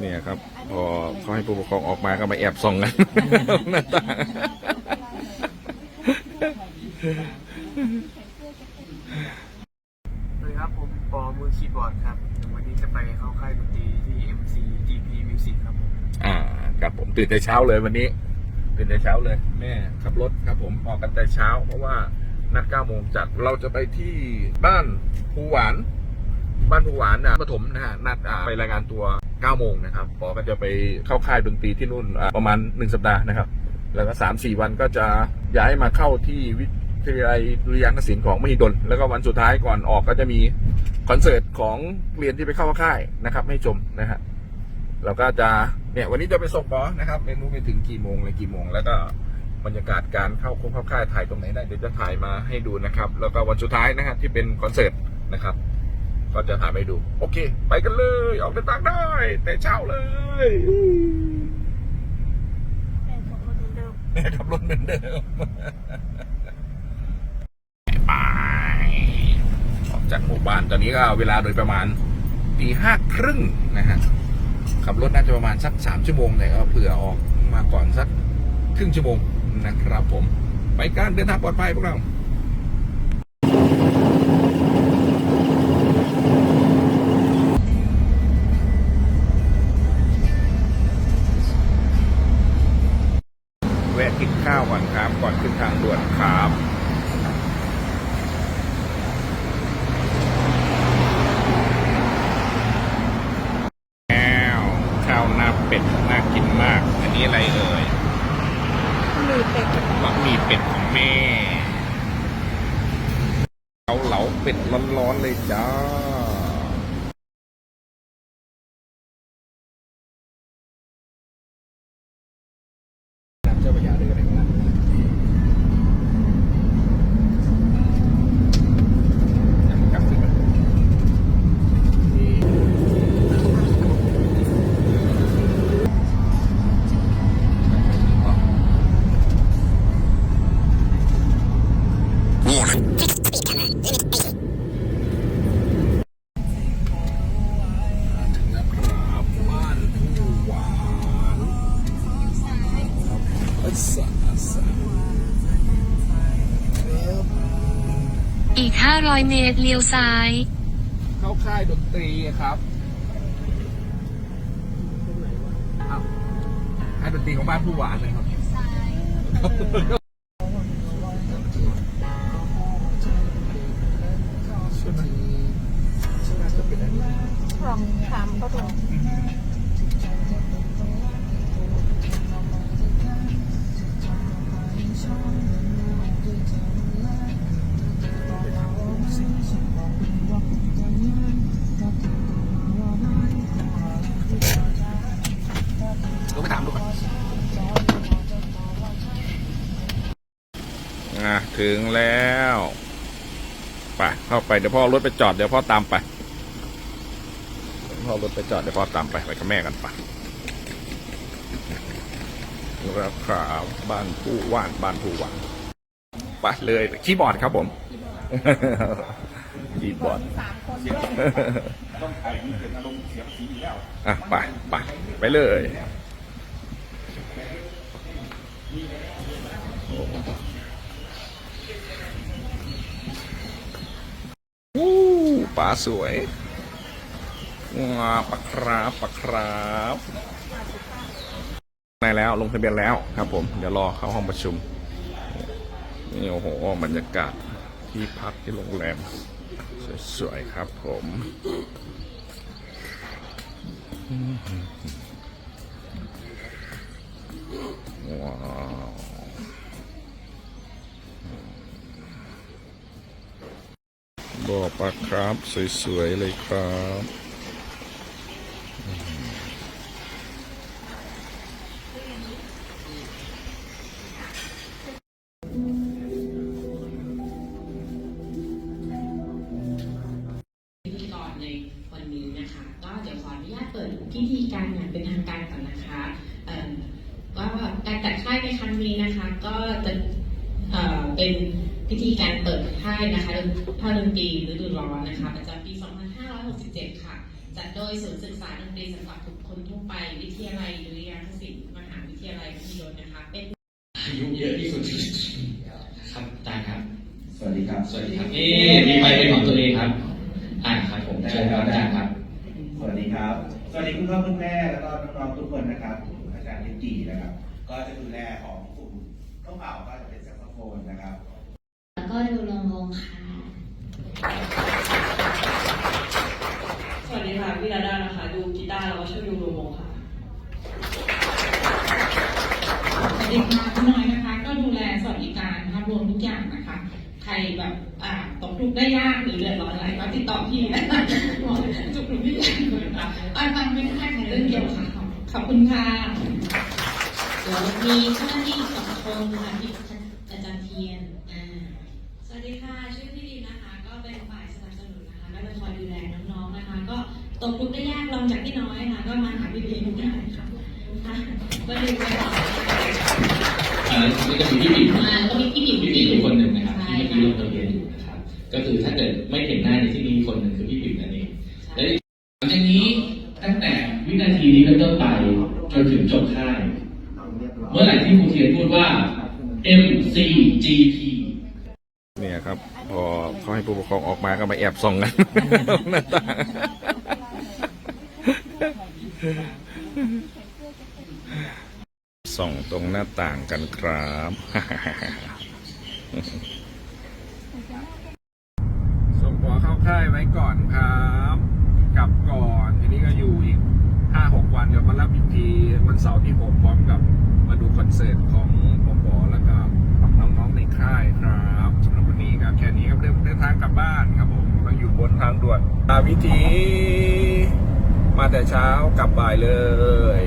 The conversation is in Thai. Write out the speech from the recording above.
เนี่ยครับ พอเขาให้ผู้ปกครองออกมาก็มาแอบส่องกันหน้าต่างสวัสดีครับผมปอมือคีย์บอร์ดครับเดี๋ยววันนี้จะไปเข้าค่ายดนตรีที่ MC GP Music ครับผมอ่าครับผมตื่นแต่เช้าเลยวันนี้ ตื่นแต่เช้าเลย แม่ขับรถครับ ผมออกกันแต่เช้า เพราะว่านัด9โมงจัดเราจะไปที่บ้านภูหวาน บ้านภูหวานอะปฐมนะฮะนัดอ่าไปรายงานตัว 9โมงนะครับปอก็จะไปเข้าค่ายดนตรีที่นู่นประมาณ 1 สัปดาห์นะครับ แล้วก็ 3 4 วันก็จะย้ายมาเข้าที่วิทยาลัยดุริยางคศิลป์ของมหิดล แล้วก็วันสุดท้ายก่อนออกก็จะมีคอนเสิร์ตของเรียนที่ไปเข้าค่ายนะครับ ให้ชมนะฮะเราก็จะเนี่ยวันนี้จะไปส่งปอนะครับไม่รู้ไปถึงกี่โมงเลยกี่โมง แล้วก็บรรยากาศการเข้าคงเข้าค่ายถ่ายตรงไหนได้เดี๋ยวจะถ่ายมาให้ดูนะครับ แล้วก็วันสุดท้ายนะครับที่เป็นคอนเสิร์ตนะครับ ก็จะถ่ายไปดู โอเค ไปกันเลย ออกเดินทางได้ แต่เช้าเลยแม่ขับรถเหมือนเดิมไปออกจากหมู่บ้านตอนนี้ก็เวลาโดยประมาณตีห้าครึ่งนะฮะขับรถน่าจะประมาณสักสามชั่วโมงแต่ก็เผื่อออกมาก่อนสักครึ่งชั่วโมงนะครับผม ไปการเดินทางปลอดภัยพวกเรา วะกินข้าวก่อนครับ ก่อนขึ้นทางด่วนครับแล้วข้าวหน้าเป็ดน่ากินมาก อันนี้อะไรเอ่ยมีเป็ดบะหมี่เป็ดของแม่เอาเหลาเป็ดร้อนๆเลยจ้า เอีก 500 เมตรเลี้ยวซ้าย เข้าค่ายดนตรีครับครับค่ายดนตรีของบ้านผู้หวานเลยครับใอะถึงแล้วไปเข้าไปเดี๋ยวพ่อรถไปจอดเดี๋ยวพ่อตามไปพ่อรถไปจอดเดี๋ยวพ่อตามไปไปกับแม่กันไปแล้วครับบ้านผู้ว่านบ้านผู้ว่านไปเลยคีย์บอร์ดครับผมคีย์บอร์ดอะไปไปไปเลยวู้ ป่าสวยงาปลาครับปลาครับในแล้วลงทะเบียนแล้วครับผม เดี๋ยวรอเข้าห้องประชุม นี่โอ้โหบรรยากาศที่พักที่โรงแรม สวยๆครับผมว้าว บ่อปลาครับสวยๆเลยครับพิธีกรในวันนี้นะคะก็เดี๋ยวขออนุญาตเปิดพิธีการอย่างเป็นทางการก่อนนะคะเอ่อก็การจัดค่ายในครั้งนี้นะคะ ก็จะเป็น พิธีการเปิดค่ายนะคะภาคดนตรีฤดูร้อนนะคะประจำปี 2567 ค่ะจจัดโดยศูนย์ศึกษาดนตรีสำหรับทุกคนทั่วไป วิทยาลัยดุริยางคศิลป์มหาวิทยาลัยมหิดลนะคะ เป็นอายุเยอะที่สุดครับอาจารย์ครับ สวัสดีครับ สวัสดีครับนี่มีไฟเป็นของตัวเองครับ อ่าครับผมเชิญครับอาจารย์ครับ สวัสดีครับ สวัสดีคุณพ่อคุณแม่แล้วก็น้องๆทุกคนนะครับผมอาจารย์ลิจีนะครับ ก็จะดูแลของกลุ่มต้องเป่าก็จะเป็นแซกโซโฟนนะครับแล้ว ก็ดูลงวงค่ะ สวัสดีค่ะพี่ดาด้านะคะ ดูกีตาร์แล้วก็ช่วยดูโลโมค่ะ สวัสดีค่ะคุณน้อยนะคะ ก็ดูแลสวัสดิการภาพรวมทุกอย่างนะคะ ใครแบบอ่าตกทุกข์ได้ยากหรือเดือดร้อนอะไรก็ติดต่อพี่นะคะหมอจุกหนุนพี่อย่างเลยค่ะอ่าฟังไม่ได้ค่ะเรื่องเดียวค่ะ ขอบคุณค่ะเดี๋ยวมีเจ้าหน้าที่สองคนค่ะที่อาจารย์เทียนอ่าสวัส ดีค่ะ ชื่อพี่ดีนะคะ ก็เป็นฝ่ายสนับสนุนนะคะก็จะคอยดูแลน้องๆนะคะ ก็ตกทุกข์ได้ยากลองจากพี่น้อยค่ะ ก็มาหาพี่ดีทุกอย่างค่ะค่ะก็ดูไปต่ออ่าก็จะมีพี่บิ๊กมาแล้วก็มีพี่บิ๊กพี่บิ๊กอีกคนหนึ่งนะครับใช่ที่เมื่อค่ะกี้ลงทะเบียนอยู่นะครับ ก็คือถ้าเกิดไม่เห็นหน้าในที่นี้คนหนึ่งคือพี่บิ๊กนั่นเองและหลังจากนี้ตั้งแต่วินาทีนี้เป็นต้นไปจนถึงจบค่ายเมื่อไหร่ที่ครูเทียนพูดว่า MCGP เนี่ยครับ พอเขาให้ ผู้ปกครองออกมาก็มาแอบส่องกันหน้าต่างส่องตรงหน้าต่างกันครับส่งหัวเข้าค่ายไว้ก่อนครับกลับก่อนทีนี้ก็อยู่อีกห้าหกวันเดี๋ยวมารับอีกทีวันเสาร์ที่ผมพร้อมกับมาดูคอนเสิร์ตของ วิธีมาแต่เช้ากลับบ่ายเลย